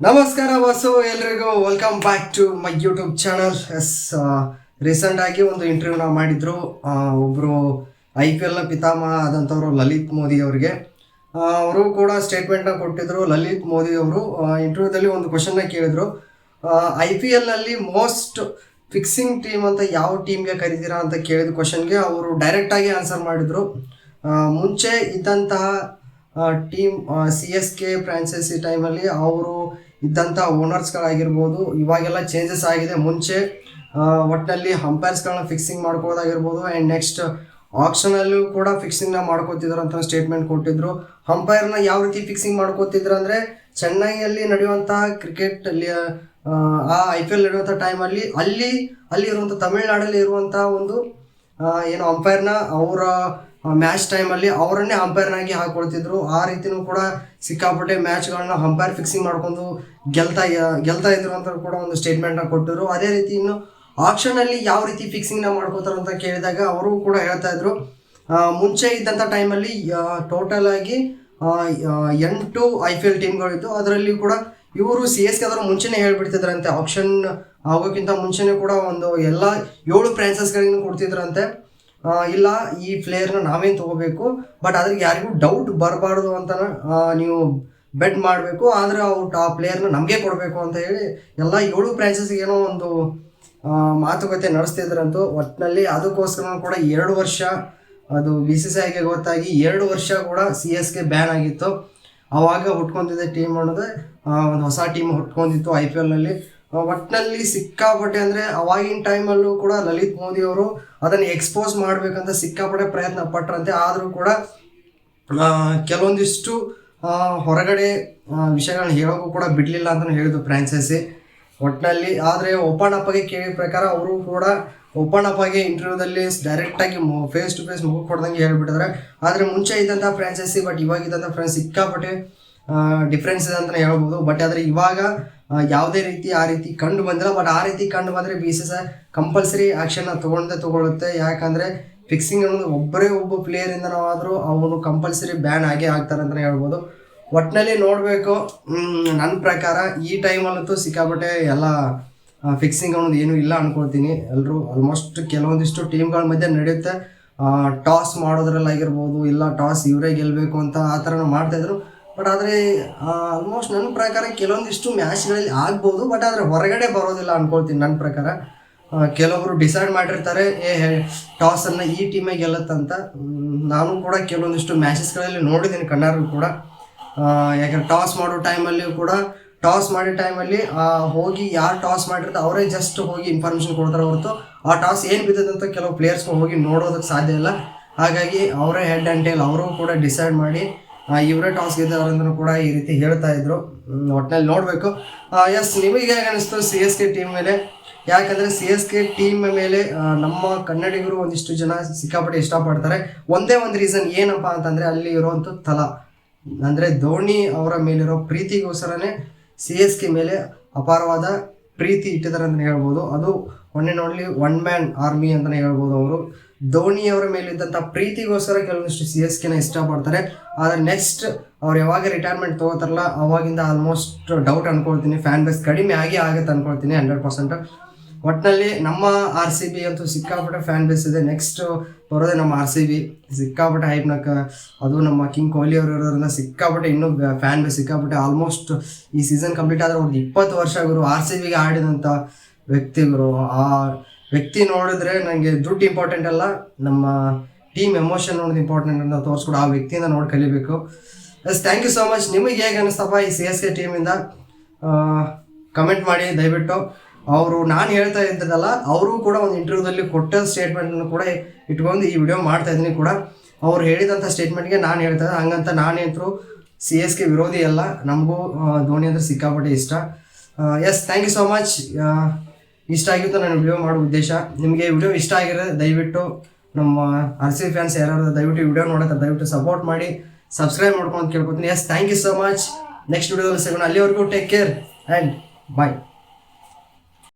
ನಮಸ್ಕಾರ ವಾಸು ಎಲ್ರಿಗೂ welcome back to my YouTube channel yes recent ಆಗಿ ಒಂದು ಇಂಟರ್ವ್ಯೂ ನಾವು ಮಾಡಿದ್ರು ಆ, ಒಬ್ರು ಐ ಪಿ ಎಲ್ನ ಪಿತಾಮಹ ಆದಂಥವ್ರು ಲಲಿತ್ ಮೋದಿ ಅವರಿಗೆ. ಅವರು ಕೂಡ ಸ್ಟೇಟ್ಮೆಂಟ್ನ ಕೊಟ್ಟಿದ್ರು. ಲಲಿತ್ ಮೋದಿ ಅವರು ಇಂಟರ್ವ್ಯೂದಲ್ಲಿ ಒಂದು ಕ್ವಶನ್ನ ಕೇಳಿದ್ರು. ಐ ಪಿ ಎಲ್ನಲ್ಲಿ ಮೋಸ್ಟ್ ಫಿಕ್ಸಿಂಗ್ ಟೀಮ್ ಅಂತ ಯಾವ ಟೀಮ್ಗೆ ಕರೀತೀರಾ ಅಂತ ಕೇಳಿದ ಕ್ವಶನ್ಗೆ ಅವರು ಡೈರೆಕ್ಟಾಗಿ ಆನ್ಸರ್ ಮಾಡಿದ್ರು. ಮುಂಚೆ ಇದ್ದಂತಹ team C S K franchise ಟೈಮಲ್ಲಿ ಅವರು ಇದ್ದಂಥ ಓನರ್ಸ್ಗಳಾಗಿರ್ಬೋದು ಇವಾಗೆಲ್ಲ ಚೇಂಜಸ್ ಆಗಿದೆ. ಮುಂಚೆ ಒಟ್ಟಿನಲ್ಲಿ ಅಂಪೈರ್ಸ್ಗಳನ್ನ ಫಿಕ್ಸಿಂಗ್ ಮಾಡ್ಕೋದಾಗಿರ್ಬೋದು ಆ್ಯಂಡ್ ನೆಕ್ಸ್ಟ್ ಆಕ್ಷನಲ್ಲೂ ಕೂಡ ಫಿಕ್ಸಿಂಗ್ನ ಮಾಡ್ಕೋತಿದ್ರು ಅಂತ ಸ್ಟೇಟ್ಮೆಂಟ್ ಕೊಟ್ಟಿದ್ರು. ಅಂಪೈರ್ನ ಯಾವ ರೀತಿ ಫಿಕ್ಸಿಂಗ್ ಮಾಡ್ಕೋತಿದ್ರು ಅಂದರೆ, ಚೆನ್ನೈಯಲ್ಲಿ ನಡೆಯುವಂತಹ ಕ್ರಿಕೆಟ್ ಆ ಐ ಪಿ ಎಲ್ ನಡೆಯುವಂಥ ಟೈಮಲ್ಲಿ ಅಲ್ಲಿ ಅಲ್ಲಿ ಇರುವಂಥ ತಮಿಳ್ನಾಡಲ್ಲಿ ಇರುವಂಥ ಒಂದು ಏನು ಅಂಪೈರ್ನ ಅವರ ಮ್ಯಾಚ್ ಟೈಮಲ್ಲಿ ಅವರನ್ನೇ ಅಂಪೈರ್ನಾಗಿ ಹಾಕೊಳ್ತಿದ್ರು. ಆ ರೀತಿಯೂ ಕೂಡ ಸಿಕ್ಕಾಪಟ್ಟೆ ಮ್ಯಾಚ್ಗಳನ್ನ ಅಂಪೈರ್ ಫಿಕ್ಸಿಂಗ್ ಮಾಡ್ಕೊಂಡು ಗೆಲ್ತಾ ಗೆಲ್ತಾ ಇದ್ರು ಅಂತ ಕೂಡ ಒಂದು ಸ್ಟೇಟ್ಮೆಂಟ್ನ ಕೊಟ್ಟಿದ್ರು. ಅದೇ ರೀತಿ ಇನ್ನು ಆಕ್ಷನಲ್ಲಿ ಯಾವ ರೀತಿ ಫಿಕ್ಸಿಂಗ್ನ ಮಾಡ್ಕೋತಾರೆ ಅಂತ ಕೇಳಿದಾಗ ಅವರು ಕೂಡ ಹೇಳ್ತಾ ಇದ್ರು. ಮುಂಚೆ ಇದ್ದಂಥ ಟೈಮಲ್ಲಿ ಟೋಟಲ್ ಆಗಿ ಎಂಟು ಐ ಪಿ ಎಲ್ ಟೀಮ್ಗಳಿತ್ತು ಅದರಲ್ಲಿ ಕೂಡ ಇವರು ಸಿ ಎಸ್ ಕೆ ಅದರ ಮುಂಚೆನೇ ಹೇಳ್ಬಿಡ್ತಿದ್ರಂತೆ. ಆಪ್ಷನ್ ಆಗೋಕ್ಕಿಂತ ಮುಂಚೆನೇ ಕೂಡ ಒಂದು ಎಲ್ಲ ಏಳು ಫ್ರಾನ್ಸಸ್ಗಳಿಗೂ ಕೊಡ್ತಿದ್ರಂತೆ. ಇಲ್ಲ, ಈ ಪ್ಲೇಯರ್ನ ನಾವೇನು ತಗೋಬೇಕು? ಬಟ್ ಅದ್ರಿಗೆ ಯಾರಿಗೂ ಡೌಟ್ ಬರಬಾರ್ದು ಅಂತ ನೀವು ಬೆಟ್ ಮಾಡಬೇಕು. ಆದರೆ ಅವ್ರು ಆ ಪ್ಲೇಯರ್ನ ನಮಗೆ ಕೊಡಬೇಕು ಅಂತ ಹೇಳಿ ಎಲ್ಲ ಏಳು ಫ್ರಾಂಚೈಸಿಗೆ ಏನೋ ಒಂದು ಮಾತುಕತೆ ನಡೆಸ್ತಿದ್ರಂತೂ. ಒಟ್ಟಿನಲ್ಲಿ ಅದಕ್ಕೋಸ್ಕರ ಕೂಡ ಎರಡು ವರ್ಷ, ಅದು ಬಿ ಸಿ ಸಿ ಐಗೆ ಗೊತ್ತಾಗಿ ಎರಡು ವರ್ಷ ಕೂಡ ಸಿ ಎಸ್ ಕೆ ಬ್ಯಾನ್ ಆಗಿತ್ತು. ಆವಾಗ ಹುಟ್ಕೊಂತಿದ್ದ ಟೀಮ್ ಅನ್ನೋದು ಒಂದು ಹೊಸ ಟೀಮ್ ಹುಟ್ಕೊಂಡಿತ್ತು ಐ ಪಿ ಎಲ್ನಲ್ಲಿ ಒಟ್ಟಿನಲ್ಲಿ ಸಿಕ್ಕಾಪಟ್ಟೆ ಅಂದರೆ ಅವಾಗಿನ ಟೈಮಲ್ಲೂ ಕೂಡ ಲಲಿತ್ ಮೋದಿ ಅವರು ಅದನ್ನು ಎಕ್ಸ್ಪೋಸ್ ಮಾಡಬೇಕಂತ ಸಿಕ್ಕಾಪಟ್ಟೆ ಪ್ರಯತ್ನ ಪಟ್ಟರಂತೆ ಆದರೂ ಕೂಡ ಕೆಲವೊಂದಿಷ್ಟು ಹೊರಗಡೆ ವಿಷಯಗಳನ್ನ ಹೇಳೋಕ್ಕೂ ಕೂಡ ಬಿಡಲಿಲ್ಲ ಅಂತ ಹೇಳಿದ್ರು ಫ್ರಾಂಚೈಸಿ ಒಟ್ಟಿನಲ್ಲಿ ಆದರೆ ಓಪನ್ ಕೇಳಿದ ಪ್ರಕಾರ ಅವರು ಕೂಡ ಓಪನ್ ಅಪ್ ಆಗಿ ಇಂಟರ್ವ್ಯೂದಲ್ಲಿ ಡೈರೆಕ್ಟಾಗಿ ಫೇಸ್ ಟು ಫೇಸ್ ಮುಖ ಕೊಡ್ದಂಗೆ ಹೇಳ್ಬಿಟ್ಟಿದ್ದಾರೆ ಆದರೆ ಮುಂಚೆ ಇದ್ದಂಥ ಫ್ರಾಂಚೈಸಿ ಬಟ್ ಇವಾಗ ಇದ್ದಂಥ ಫ್ರಾನ್ಸ್ ಸಿಕ್ಕಾಪಟ್ಟೆ ಡಿಫ್ರೆನ್ಸ್ ಇದೆ ಅಂತಲೇ ಹೇಳ್ಬೋದು. ಬಟ್ ಆದರೆ ಇವಾಗ ಯಾವುದೇ ರೀತಿ ಆ ರೀತಿ ಕಂಡು ಬಂದಿಲ್ಲ. ಬಟ್ ಆ ರೀತಿ ಕಂಡು ಬಂದರೆ ಬಿ ಸಿ ಕಂಪಲ್ಸರಿ ಆ್ಯಕ್ಷನ್ನ ತೊಗೊಂಡೇ ತೊಗೊಳುತ್ತೆ ಯಾಕಂದರೆ ಫಿಕ್ಸಿಂಗ್ ಅನ್ನೋದು ಒಬ್ಬರೇ ಒಬ್ಬ ಪ್ಲೇಯರಿಂದನಾದರೂ ಅವನು ಕಂಪಲ್ಸರಿ ಬ್ಯಾನ್ ಆಗೇ ಆಗ್ತಾರೆ ಅಂತಲೇ ಹೇಳ್ಬೋದು. ಒಟ್ಟಿನಲ್ಲಿ ನೋಡಬೇಕು ನನ್ನ ಪ್ರಕಾರ ಈ ಟೈಮಲ್ಲಂತೂ ಸಿಕ್ಕಾಪಟ್ಟೆ ಎಲ್ಲ ಫಿಕ್ಸಿಂಗ್ ಅನ್ನೋದು ಏನೂ ಇಲ್ಲ ಅನ್ಕೊಳ್ತೀನಿ. ಎಲ್ಲರೂ ಆಲ್ಮೋಸ್ಟ್ ಕೆಲವೊಂದಿಷ್ಟು ಟೀಮ್ಗಳ ಮಧ್ಯೆ ನಡೆಯುತ್ತೆ. ಟಾಸ್ ಮಾಡೋದ್ರಲ್ಲಾಗಿರ್ಬೋದು, ಇಲ್ಲ ಟಾಸ್ ಇವರೇ ಗೆಲ್ಲಬೇಕು ಅಂತ ಆ ಥರನೂ ಮಾಡ್ತಾಯಿದ್ರು ಬಟ್ ಆದರೆ ಆಲ್ಮೋಸ್ಟ್ ನನ್ನ ಪ್ರಕಾರ ಕೆಲವೊಂದಿಷ್ಟು ಮ್ಯಾಚ್ಗಳಲ್ಲಿ ಆಗ್ಬೋದು ಬಟ್ ಆದರೆ ಹೊರಗಡೆ ಬರೋದಿಲ್ಲ ಅನ್ಕೊಳ್ತೀನಿ ನನ್ನ ಪ್ರಕಾರ. ಕೆಲವೊಬ್ರು ಡಿಸೈಡ್ ಮಾಡಿರ್ತಾರೆ, ಏ ಟಾಸನ್ನು ಈ ಟೀಮೇ ಗೆಲ್ಲತ್ತಂತ ನಾನು ಕೂಡ ಕೆಲವೊಂದಿಷ್ಟು ಮ್ಯಾಚಸ್ಗಳಲ್ಲಿ ನೋಡಿದ್ದೀನಿ ಕಣ್ಣಾರು ಕೂಡ. ಯಾಕಂದ್ರೆ ಟಾಸ್ ಮಾಡೋ ಟೈಮಲ್ಲಿ ಕೂಡ, ಟಾಸ್ ಮಾಡೋ ಟೈಮಲ್ಲಿ ಹೋಗಿ ಯಾರು ಟಾಸ್ ಮಾಡಿರ್ತಾರೆ ಅವರೇ ಜಸ್ಟ್ ಹೋಗಿ ಇನ್ಫಾರ್ಮೇಷನ್ ಕೊಡ್ತಾರೆ ಹೊರತು, ಆ ಟಾಸ್ ಏನು ಬಿದ್ದದಂತ ಅಂತ ಕೆಲವು ಪ್ಲೇಯರ್ಸ್ಗೆ ಹೋಗಿ ನೋಡೋದಕ್ಕೆ ಸಾಧ್ಯ ಇಲ್ಲ. ಹಾಗಾಗಿ ಅವರೇ ಹೆಡ್ ಆ್ಯಂಡ್ ಟೇಲ್ ಅವರು ಕೂಡ ಡಿಸೈಡ್ ಮಾಡಿ ಇವರೇ ಟಾಸ್ ಗೆದ್ದವರು ಅಂತ ಕೂಡ ಈ ರೀತಿ ಹೇಳ್ತಾ ಇದ್ರು. ಒಟ್ಟಿನಲ್ಲಿ ನೋಡಬೇಕು. ಎಸ್ ನಿಮಗೆ ಹೇಗೆ ಅನಿಸ್ತು ಸಿ ಎಸ್ ಕೆ ಟೀಮ್ ಮೇಲೆ? ಯಾಕಂದ್ರೆ ಸಿ ಎಸ್ ಕೆ ಟೀಮ್ ಮೇಲೆ ನಮ್ಮ ಕನ್ನಡಿಗರು ಒಂದಿಷ್ಟು ಜನ ಸಿಕ್ಕಾಪಟ್ಟೆ ಇಷ್ಟಪಡ್ತಾರೆ. ಒಂದೇ ಒಂದು ರೀಸನ್ ಏನಪ್ಪ ಅಂತಂದರೆ ಅಲ್ಲಿ ಇರೋವಂಥ ತಲ. ಅಂದರೆ ಧೋನಿ ಅವರ ಮೇಲಿರೋ ಪ್ರೀತಿಗೋಸ್ಕರನೇ ಸಿ ಎಸ್ ಕೆ ಮೇಲೆ ಅಪಾರವಾದ ಪ್ರೀತಿ ಇಟ್ಟಿದ್ದಾರೆ ಅಂತ ಹೇಳ್ಬೋದು. ಅದು one and only one man army ಅಂತಲೇ ಹೇಳ್ಬೋದು ಅವರು. ಧೋನಿಯವರ ಮೇಲಿದ್ದಂಥ ಪ್ರೀತಿಗೋಸ್ಕರ ಕೆಲವೊಂದಿಷ್ಟು ಸಿ ಎಸ್ ಕೆನ ಇಷ್ಟಪಡ್ತಾರೆ. ಆದರೆ ನೆಕ್ಸ್ಟ್ ಅವ್ರು ಯಾವಾಗ ರಿಟೈರ್ಮೆಂಟ್ ತೊಗೋತಾರಲ್ಲ, ಅವಾಗಿಂದ ಆಲ್ಮೋಸ್ಟ್ ಡೌಟ್ ಅನ್ಕೊಳ್ತೀನಿ. ಫ್ಯಾನ್ ಬೇಸ್ ಕಡಿಮೆ ಆಗಿ ಆಗುತ್ತೆ ಅನ್ಕೊಳ್ತೀನಿ ಹಂಡ್ರೆಡ್ ಪರ್ಸೆಂಟ್ ಒಟ್ಟಿನಲ್ಲಿ ನಮ್ಮ ಆರ್ ಸಿ ಬಿ ಅಂತೂ ಸಿಕ್ಕಾಪಟ್ಟೆ ಫ್ಯಾನ್ ಬೇಸ್ ಇದೆ. ನೆಕ್ಸ್ಟ್ ಬರೋದೇ ನಮ್ಮ ಆರ್ ಸಿ ಬಿ ಸಿಕ್ಕಾಪಟ್ಟೆ ಹೈಪ್ನಕ ಅದು ನಮ್ಮ ಕಿಂಗ್ ಕೊಹ್ಲಿ ಅವರು ಇರೋದ್ರಿಂದ ಸಿಕ್ಕಾಪಟ್ಟೆ ಇನ್ನೂ ಫ್ಯಾನ್ ಬೇಸ್ ಸಿಕ್ಕಾಪಟ್ಟೆ ಆಲ್ಮೋಸ್ಟ್ ಈ ಸೀಸನ್ ಕಂಪ್ಲೀಟ್ ಆದರೆ ಒಂದು ಇಪ್ಪತ್ತು ವರ್ಷ ಗುರು ಆರ್ ಸಿ ಬಿಗೆ ಆಡಿದಂಥ ವ್ಯಕ್ತಿಗಳು ಆ ವ್ಯಕ್ತಿ ನೋಡಿದ್ರೆ ನನಗೆ ದುಡ್ಡು ಇಂಪಾರ್ಟೆಂಟ್ ಅಲ್ಲ. ನಮ್ಮ ಟೀಮ್ ಎಮೋಷನ್ ನೋಡೋದು ಇಂಪಾರ್ಟೆಂಟ್ ಅಂತ ತೋರಿಸ್ಕೊಡು. ಆ ವ್ಯಕ್ತಿಯಿಂದ ನೋಡಿ ಕಲಿಬೇಕು. Yes thank you so much ನಿಮಗೆ ಹೇಗೆ ಅನಿಸ್ತಪ್ಪ ಈ ಸಿ ಎಸ್ ಕೆ ಟೀಮಿಂದ ಕಮೆಂಟ್ ಮಾಡಿ, ದಯವಿಟ್ಟು. ಅವರು ನಾನು ಹೇಳ್ತಾ ಇದ್ದದಲ್ಲ ಅವರು ಕೂಡ ಒಂದು ಇಂಟರ್ವ್ಯೂದಲ್ಲಿ ಕೊಟ್ಟ ಸ್ಟೇಟ್ಮೆಂಟನ್ನು ಕೂಡ ಇಟ್ಕೊಂಡು ಈ ವಿಡಿಯೋ ಮಾಡ್ತಾ ಇದ್ದೀನಿ ಕೂಡ. ಅವ್ರು ಹೇಳಿದಂಥ ಸ್ಟೇಟ್ಮೆಂಟ್ಗೆ ನಾನು ಹೇಳ್ತಾ ಇದ್ದೆ. ಹಂಗಂತ ನಾನೇಂತರೂ ಸಿ ಎಸ್ ಕೆ ವಿರೋಧಿ ಅಲ್ಲ. ನಮಗೂ ಧೋನಿ ಅಂದರೆ ಸಿಕ್ಕಾಪಟ್ಟೆ ಇಷ್ಟ. Yes thank you so much ಇಷ್ಟ ಆಗಿತ್ತು ನಾನು ವಿಡಿಯೋ ಮಾಡೋ ಉದ್ದೇಶ, ನಿಮಗೆ ವಿಡಿಯೋ ಇಷ್ಟ ಆಗಿರೋದು ದಯವಿಟ್ಟು ನಮ್ಮ ಆರ್ ಸಿ ಫ್ಯಾನ್ಸ್ ಯಾರು ದಯವಿಟ್ಟು ವಿಡಿಯೋ ನೋಡುತ್ತೆ ದಯವಿಟ್ಟು ಸಪೋರ್ಟ್ ಮಾಡಿ ಸಬ್ಸ್ಕ್ರೈಬ್ ಮಾಡ್ಕೊಂಡು ಕೇಳ್ಕೊತೀನಿ. Yes thank you so much next ವಿಡಿಯೋದಲ್ಲಿ ಸಿಗೋಣ. ಅಲ್ಲಿವರೆಗೂ ಟೇಕ್ ಕೇರ್ ಆ್ಯಂಡ್ ಬಾಯ್